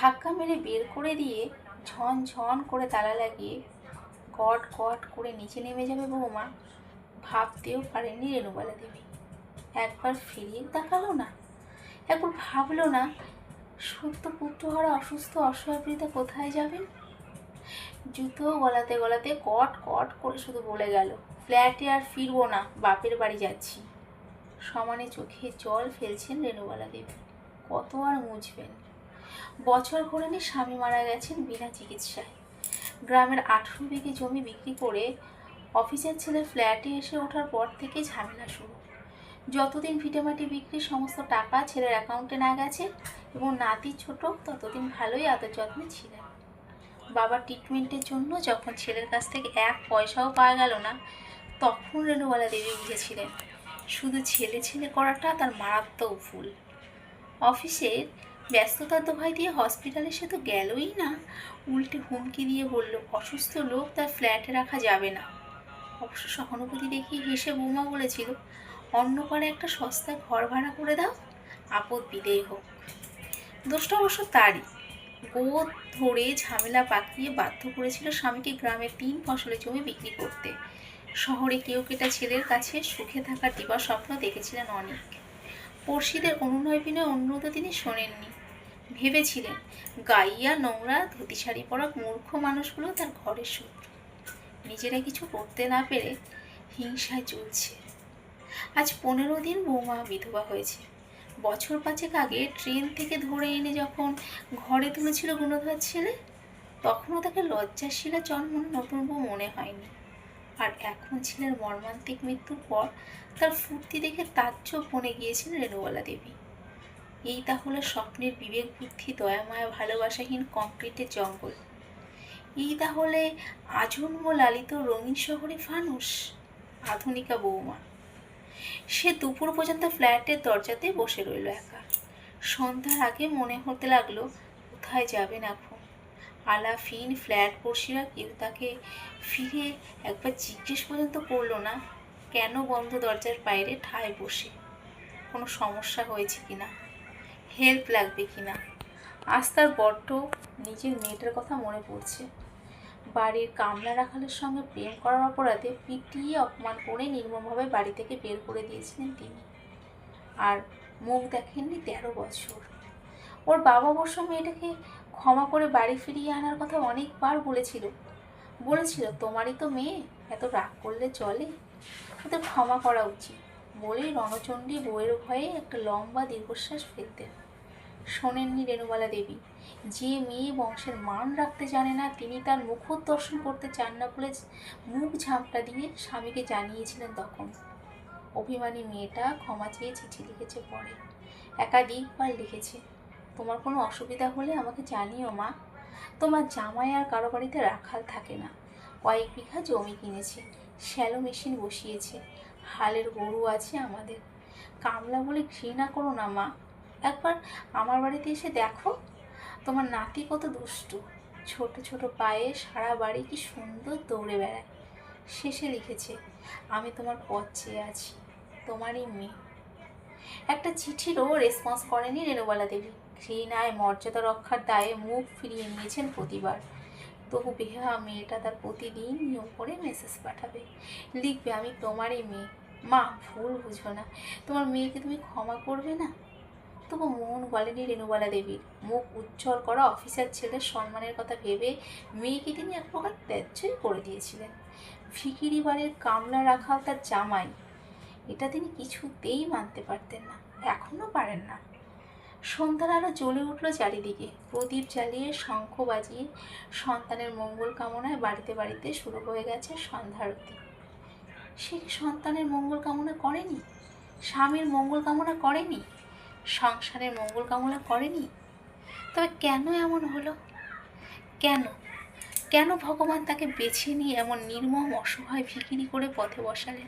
ধাক্কা মেরে বের করে দিয়ে ঝন ঝন করে তালা লাগিয়ে কট কট করে নিচে নেমে যাবে বৌমা। ভাবতেও পারেনি রেণুবালা দেবী। একবার ফিরিয়ে দেখাল না? একবার ভাবলো না, সত্য পুত্রহারা অসুস্থ অসহায় কোথায় যাবেন জুতো গলাতে গলাতে কট কট করে শুধু বলে গেল, ফ্ল্যাটে আর ফিরবো না, বাপের বাড়ি যাচ্ছি। সমানে চোখে জল ফেলছেন রেণুবালা দেবী। কত আর মুছবেন? বছর ঘোরেনি স্বামী মারা গেছেন বিনা চিকিৎসায়। গ্রামের আঠেরো বিঘে জমি বিক্রি করে অফিসের ছেলে ফ্ল্যাটে এসে ওঠার পর থেকে ঝামেলা শুরু। যতদিন ভিটেমাটি বিক্রির সমস্ত টাকা ছেলের অ্যাকাউন্টে না গেছে এবং নাতি ছোট, ততদিন ভালোই আদর যত্নে ছিলেন। বাবার ট্রিটমেন্টের জন্য যখন ছেলের কাছ থেকে এক পয়সাও পাওয়া গেল না, তখন রেণুবালা দেবী বুঝেছিলেন, শুধু ছেলে ছেলে করাটা তার মারাত্মক ভুল। অফিসের ব্যস্ততার দোহাই দিয়ে হসপিটালে সে তো গেলই না। উল্টে হুমকি দিয়ে বলল, অসুস্থ লোক তার ফ্ল্যাটে রাখা যাবে না। অবশ্য সহানুভূতি দেখি হেসে বৌমা বলেছিল, অন্য পাড়ে একটা সস্তায় ঘর ভাড়া করে দাও, আপদ বিদেয় হোক। দোষটা অবশ্য তারই। গোদ ধরে ঝামেলা পাকিয়ে বাধ্য করেছিল স্বামীকে গ্রামে তিন ফসলের জমি বিক্রি করতে। শহরে কেউ কেটা ছেলের কাছে সুখে থাকার দিবা স্বপ্ন দেখেছিলেন অনেক। পড়শিদের অনুনয় বিনয় অনুরোধ তিনি শোনেননি। ভেবেছিলেন, গাইয়া নোংরা ধুতি শাড়ি পরা মূর্খ মানুষগুলো তার ঘরের শত্রু। নিজেরা কিছু করতে না পেরে হিংসায় চলছে। আজ পনেরো দিন বৌমা বিধবা হয়েছে। বছর পাঁচেক আগে ট্রেন থেকে ধরে এনে যখন ঘরে তুলেছিল গুণধর ছেলে, তখনও তাকে লজ্জাশীলা জন্ম নতুন বউ মনে হয়নি। আর এখন ছেলের মর্মান্তিক মৃত্যুর পর তার ফুর্তি দেখে তাজ্জব বনে গিয়েছেন রেণুবালা দেবী এই তাহলে স্বপ্নের বিবেক, বুদ্ধি দয়ামায়া ভালোবাসাহীন কংক্রিটের জঙ্গল। এই তাহলে আজন্ম লালিত রঙিন শহরে ফানুস আধুনিকা বৌমা। সে দুপুর পর্যন্ত ফ্ল্যাটের দরজাতে বসে রইল একা। সন্ধ্যার আগে মনে হতে লাগল, কোথায় যাবেন এখন আলাফিন ফ্ল্যাট পড়শিরা কেউ তাকে ফিরে একবার জিজ্ঞেস পর্যন্ত করল না, কেন বন্ধ দরজার বাইরে ঠায় বসে? কোনো সমস্যা হয়েছে কিনা হেল্প লাগবে কিনা আজ তার বড্ড নিজের মেয়েটার কথা মনে পড়ছে। বাড়ির কামলা রাখালের সঙ্গে প্রেম করার অপরাধে পিটিয়ে অপমান করে নির্মমভাবে বাড়ি থেকে বের করে দিয়েছিলেন তিনি। আর মুখ দেখেননি তেরো বছর। ওর বাবা অবশ্য মেয়েটাকে ক্ষমা করে বাড়ি ফিরিয়ে আনার কথা অনেকবার বলেছিল। বলেছিল, তোমারই তো মেয়ে, এত রাগ করলে চলে। ওদের ক্ষমা করা উচিত। বলেই রণচণ্ডী বইয়ের ভয়ে একটা লম্বা দীর্ঘশ্বাস ফেলতেন। শোনেননি রেণুবালা দেবী। যে মেয়ে বংশের মান রাখতে জানে না, তিনি তার মুখোশ দর্শন করতে চান না বলে মুখ ঝাপটা দিয়ে স্বামীকে জানিয়েছিলেন তখন। অভিমানী মেয়েটা ক্ষমা চেয়ে চিঠি লিখেছে পরে। একাধিকবার লিখেছে, তোমার কোনো অসুবিধা হলে আমাকে জানিও মা। তোমার জামাই আর কারও বাড়িতে রাখাল থাকে না। কয়েক বিঘা জমি কিনেছে, শ্যালো মেশিন বসিয়েছে। হালের গরু আছে আমাদের। কামলা বলে ঘৃণা করো না, মা। একবার আমার বাড়িতে এসে দেখো, তোমার নাতি কত দুষ্টু। ছোট ছোট পায়ে সারা বাড়ি কি সুন্দর দৌড়ে বেড়ায়। শেষে লিখেছে, আমি তোমার পথ চেয়ে আছি, তোমারই মেয়ে। একটা চিঠিরও রেসপন্স করেনি রেণুবালা দেবী। ঘৃণায় মর্যাদা রক্ষার দায়ে মুখ ফিরিয়ে নিয়েছেন প্রতিবার। তবু বেহা মেয়েটা তার প্রতিদিন নিয়ম করে মেসেজ পাঠাবে। লিখবে, আমি তোমারই মেয়ে। মা, ভুল বুঝো না। তোমার মেয়েকে তুমি ক্ষমা করবে না? তবু মন বলেনি রেণুবালা দেবীর। মুখ উজ্জ্বল করা অফিসার ছেলের সম্মানের কথা ভেবে মেয়েকে তিনি এক প্রকার ত্যায্যই করে দিয়েছিলেন। ফিকিরি বাড়ির কামলা রাখাল তার জামাই। এটা তিনি কিছুতেই মানতে পারতেন না এখনও পারেন না। সন্ধ্যার আলো জ্বলে উঠল চারিদিকে। প্রদীপ জ্বালিয়ে শঙ্খ বাজিয়ে সন্তানের মঙ্গল কামনায় বাড়িতে বাড়িতে শুরু হয়ে গেছে সন্ধ্যারতি সে সন্তানের মঙ্গল কামনা করেনি? স্বামীর মঙ্গল কামনা করেনি? সংসারের মঙ্গল কামনা করেনি? তবে কেন এমন হলো? কেন? কেন ভগবান তাকে বেছে নিয়ে এমন নির্মম অসহায় ভিকিরি করে পথে বসালেন?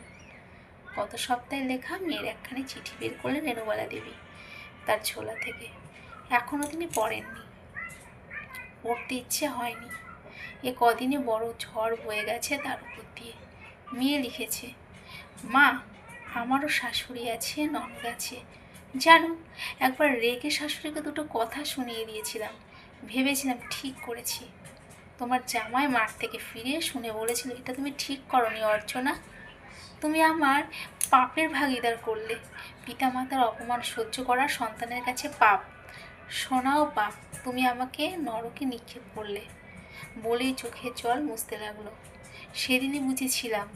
গত সপ্তাহে লেখা মেয়ের একখানি চিঠি বের করলেন রেণুবালা দেবী। তার ছোলা থেকে। এখনও তিনি পড়েননি। পড়তে ইচ্ছে হয়নি। এ কদিনে বড় ঝড় বয়ে গেছে তার উপর দিয়ে। মেয়ে লিখেছে, মা, আমারও শাশুড়ি আছে, ননদ আছে। জানো, একবার রেগে শাশুড়িকে দুটো কথা শুনিয়ে দিয়েছিলাম। ভেবেছিলাম ঠিক করেছি। তোমার জামাই মাঠ থেকে ফিরে শুনে বলেছিল, এটা তুমি ঠিক করনি অর্চনা। তুমি আমার পাপের ভাগিদার করলে। পিতামাতার অপমান সহ্য করার সন্তানের কাছে পাপ। শোনাও পাপ, তুমি আমাকে নরকে নিক্ষেপ করলে। বলেই চোখে জল মুছতে লাগল। সেদিনই বুঝেছিলাম,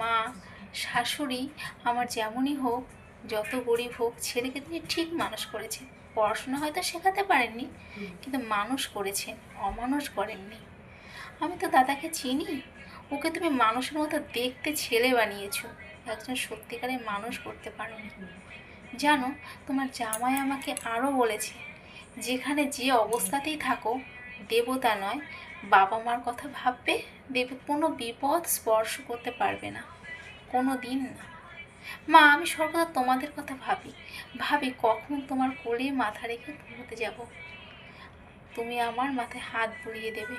মা, শাশুড়ি আমার যেমনই হোক, যত গরিব হোক, ছেলেকে তিনি ঠিক মানুষ করেছেন পড়াশোনা হয়তো শেখাতে পারেননি, কিন্তু মানুষ করেছেন অমানুষ করেননি। আমি তো দাদাকে চিনি, ওকে তুমি মানুষের মতো দেখতে ছেলে বানিয়েছো। একজন সত্যিকারের মানুষ করতে পারোনি জানো, তোমার জামাই আমাকে আরও বলেছে, যেখানে যে অবস্থাতেই থাকো, দেবতা নয় বাবা মার কথা ভাববে, দেব কোনো বিপদ স্পর্শ করতে পারবে না কোনো দিন না। মা, আমি সর্বদা তোমাদের কথা ভাবি ভাবি কখন তোমার কোলে মাথা রেখে ঘুমোতে যাব। তুমি আমার মাথায় হাত বুলিয়ে দেবে,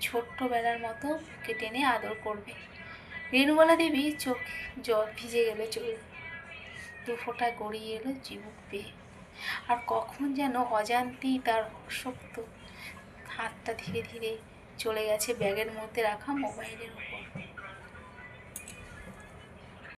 ছোট্টবেলার মতো বুকে টেনে আদর করবে। রেণুবালা দেবী চোখ জল ভিজে গেল চোখ। দু ফোঁটা গড়িয়ে এলো চিবুক পেয়ে আর কখন যেন অজান্তেই তার শক্ত হাতটা ধীরে ধীরে চলে গেছে ব্যাগের মধ্যে রাখা মোবাইলের উপর।